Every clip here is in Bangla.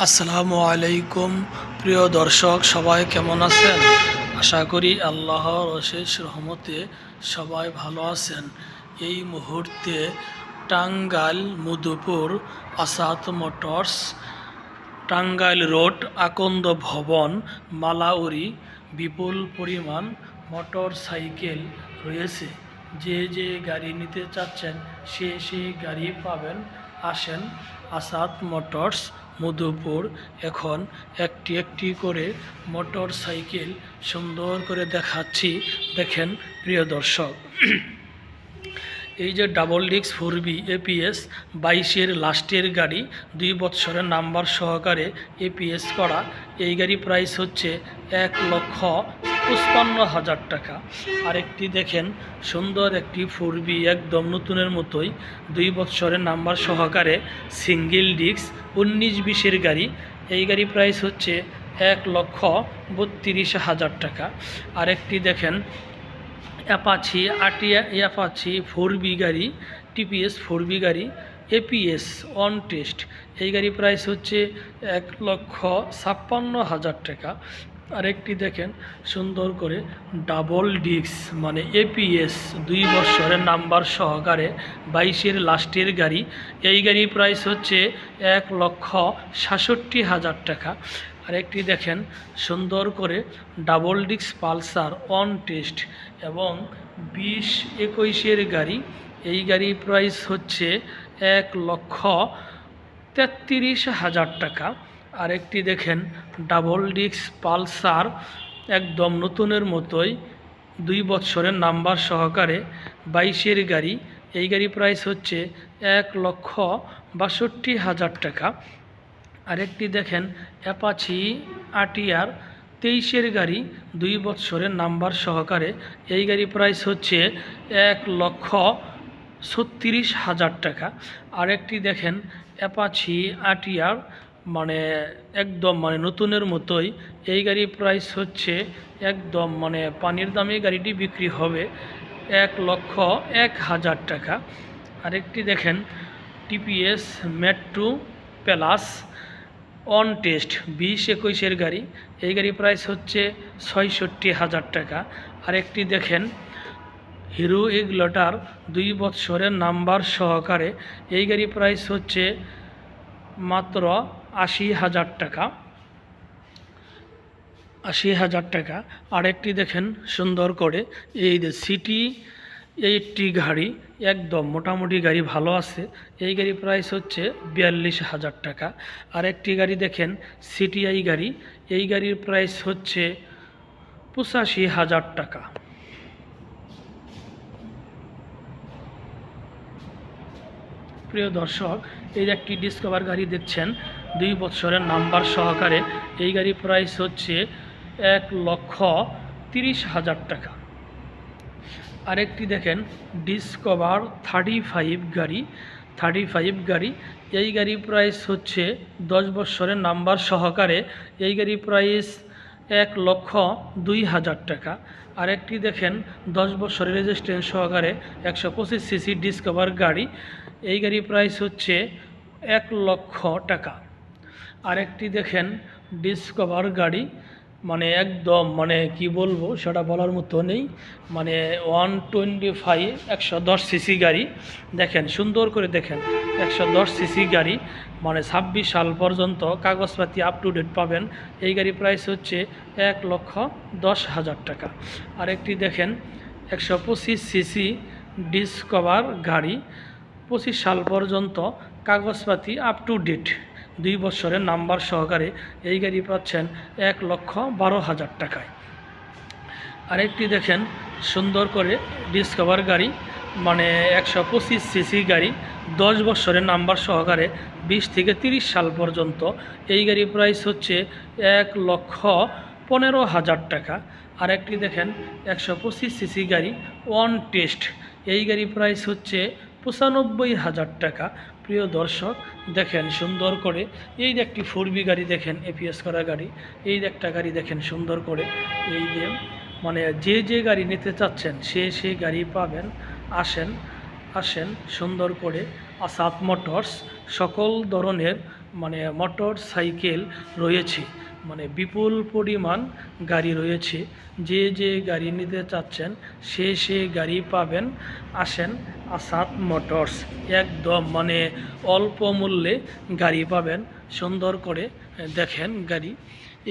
আসসালামু আলাইকুম, প্রিয় দর্শক, সবাই কেমন আছেন? আশা করি আল্লাহর অশেষ রহমতে সবাই ভালো আছেন। এই মুহূর্তে টাঙ্গাইল মধুপুর আসাদ মোটরস টাঙ্গাইল রোড আকন্দ ভবন মালাউরি বিপুল পরিমাণ মোটর সাইকেল রয়েছে। যে যে গাড়ি নিতে চাচ্ছেন, সে সে গাড়ি পাবেন, আসেন আসাদ মোটরস মধুপুর এখন একটি একটি করে মোটর সাইকেল সুন্দর করে দেখাচ্ছি। দেখেন প্রিয় দর্শক। এই যে ডাবল ডিক্স ফোর বি এপিএস বাইশের লাস্টের গাড়ি, দুই বৎসরের নাম্বার সহকারে এপিএস করা। এই গাড়ি প্রাইস হচ্ছে এক লক্ষ পঁচপান্ন হাজার টাকা। আরেকটি দেখেন, সুন্দর একটি ফোর বি একদম নতুনের মতোই। দুই বৎসরের নাম্বার সহকারে সিঙ্গেল ডিক্স উনিশ বিশের গাড়ি। এই গাড়ি প্রাইস হচ্ছে এক লক্ষ বত্রিশ হাজার টাকা। আরেকটি দেখেন, অ্যাপাচি আটিয়া অ্যাপাচি ফোর বি গাড়ি, টিপিএস ফোর বি গাড়ি, এপিএস অন টেস্ট। এই গাড়ি প্রাইস হচ্ছে এক লক্ষ ছাপ্পান্ন হাজার টাকা। আরেকটি দেখেন, সুন্দর করে ডাবল ডিক্স মানে এপিএস দুই বছরের নাম্বার সহকারে বাইশের লাস্টের গাড়ি। এই গাড়ির প্রাইস হচ্ছে এক লক্ষ সাতষট্টি হাজার টাকা। আরেকটি দেখেন, সুন্দর করে ডাবল ডিক্স পালসার অন টেস্ট এবং বিশ একুশের গাড়ি। এই গাড়ির প্রাইস হচ্ছে এক লক্ষ তেত্রিশ হাজার টাকা। আরেকটি দেখেন, ডাবল ডিক্স পালসার একদম নতুনের মতোই, দুই বৎসরের নাম্বার সহকারে বাইশের গাড়ি। এই গাড়ি প্রাইস হচ্ছে এক লক্ষ বাষট্টি হাজার টাকা। আরেকটি দেখেন, অ্যাপাচি আটিয়ার তেইশের গাড়ি, দুই বৎসরের নাম্বার সহকারে। এই গাড়ি প্রাইস হচ্ছে এক লক্ষ ছত্রিশ হাজার টাকা। আরেকটি দেখেন, অ্যাপাচি আটিয়ার মানে একদম মানে নতুনের মতোই। এই গাড়ির প্রাইস হচ্ছে একদম মানে পানির দামে গাড়িটি বিক্রি হবে এক লক্ষ এক হাজার টাকা। আরেকটি দেখেন TVS Metro Plus on test বিশ একুশের গাড়ি। এই গাড়ি প্রাইস হচ্ছে ছয়ষট্টি হাজার টাকা। আরেকটি দেখেন, হিরো এগলটার দুই বৎসরের নাম্বার সহকারে। এই গাড়ি প্রাইস হচ্ছে মাত্র আশি হাজার টাকা। আশি হাজার টাকা। আরেকটি দেখেন সুন্দর করে। এই যে সিটি এইটটি গাড়ি একদম মোটামুটি গাড়ি ভালো আছে। এই গাড়ি প্রাইস হচ্ছে বিয়াল্লিশ হাজার টাকা। আরেকটি গাড়ি দেখেন সিটিআই গাড়ি। এই গাড়ির প্রাইস হচ্ছে পঁচাশি হাজার টাকা। প্রিয় দর্শক, এই একটি ডিসকভার গাড়ি দেখছেন দুই বছরের নাম্বার সহকারে এই গাড়ির প্রাইস হচ্ছে এক লক্ষ তিরিশ হাজার টাকা। আরেকটি দেখেন ডিসকভার থার্টি ফাইভ গাড়ি। থার্টি ফাইভ গাড়ি, এই গাড়ি প্রাইস হচ্ছে দশ বছরের নাম্বার সহকারে এই গাড়ি প্রাইস এক লক্ষ দুই হাজার টাকা। আরেকটি দেখেন, দশ বছরের রেজিস্ট্রেন্স সহকারে একশো পঁচিশ সিসি ডিসকভার গাড়ি। এই গাড়ি প্রাইস হচ্ছে এক লক্ষ টাকা। আরেকটি দেখেন ডিসকভার গাড়ি। মানে একদম মানে কি বলব, সেটা বলার মতো নেই। মানে ওয়ান টোয়েন্টি ফাইভ, একশো দশ সিসি গাড়ি। দেখেন, সুন্দর করে দেখেন, একশো দশ সিসি গাড়ি। মানে ছাব্বিশ সাল পর্যন্ত কাগজপাতি আপ টু ডেট পাবেন। এই গাড়ি প্রাইস হচ্ছে এক লক্ষ দশ হাজার টাকা। আরেকটি দেখেন, একশো পঁচিশ সিসি ডিসকভার গাড়ি। পঁচিশ সাল পর্যন্ত কাগজপাতি আপ টু ডেট দুই বছরের নাম্বার সহকারে এই গাড়ি পাচ্ছেন এক লক্ষ বারো হাজার টাকায়। আরেকটি দেখেন, সুন্দর করে ডিসকভার গাড়ি মানে একশো পঁচিশ সিসি গাড়ি, দশ বছরের নাম্বার সহকারে বিশ থেকে তিরিশ সাল পর্যন্ত। এই গাড়ির প্রাইস হচ্ছে এক লক্ষ পনেরো হাজার টাকা। আরেকটি দেখেন, একশো পঁচিশ সিসি গাড়ি ওয়ান টেস্ট এই গাড়ি প্রাইস হচ্ছে পঁচানব্বই হাজার টাকা। প্রিয় দর্শক, দেখেন সুন্দর করে, এই একটি ফোর বি গাড়ি দেখেন এপিএস করা গাড়ি, এই একটা গাড়ি দেখেন সুন্দর করে, এই যে মানে যে যে গাড়ি নিতে চাচ্ছেন, সে সে গাড়ি পাবেন, আসেন আসেন সুন্দর করে আসাদ মোটরস সকল ধরনের মানে মোটর সাইকেল রয়েছে। মানে বিপুল পরিমাণ গাড়ি রয়েছে। যে যে গাড়ি নিতে চাচ্ছেন, সে সে গাড়ি পাবেন। আসেন আসাদ মোটরস। একদম মানে অল্প মূল্যে গাড়ি পাবেন। সুন্দর করে দেখেন গাড়ি।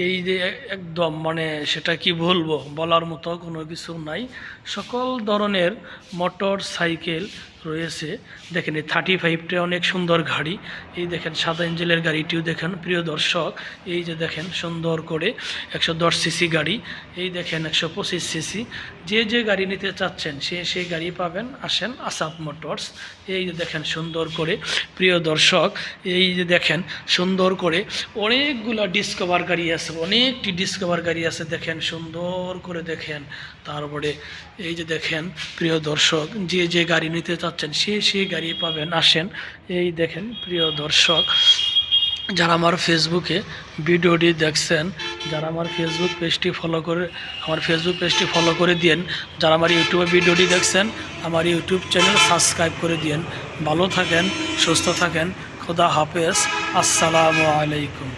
এই যে একদম মানে সেটা কি বলব? বলার মতো কোনো কিছু নাই। সকল ধরনের মোটর সাইকেল রয়েছে। দেখেন এই থার্টি ফাইভটা অনেক সুন্দর গাড়ি। এই দেখেন সাদা এঞ্জেলের গাড়িটিও দেখেন, প্রিয় দর্শক। এই যে দেখেন সুন্দর করে একশো দশ সিসি গাড়ি। এই দেখেন একশো পঁচিশ সিসি। যে যে গাড়ি নিতে চাচ্ছেন, সে সেই গাড়ি পাবেন। আসেন আসাদ মোটরস। এই যে দেখেন সুন্দর করে, প্রিয় দর্শক। এই যে দেখেন সুন্দর করে অনেকগুলা ডিসকভার গাড়ি আছে, অনেকটি ডিসকভার গাড়ি আছে। দেখেন সুন্দর করে দেখেন। তারপরে এই যে দেখেন, প্রিয় দর্শক, যে যে গাড়ি নিতে চাচ্ছেন সে সে গাড়ি পাবেন, আসেন। এই দেখেন, প্রিয় দর্শক, যারা আমার ফেসবুকে ভিডিওটি দেখছেন, যারা আমার ফেসবুক পেজটি ফলো করে, আমার ফেসবুক পেজটি ফলো করে দিন যারা আমার ইউটিউবে ভিডিওটি দেখছেন, আমার ইউটিউব চ্যানেল সাবস্ক্রাইব করে দিন ভালো থাকেন, সুস্থ থাকেন, খোদা হাফেজ, আসসালামু আলাইকুম।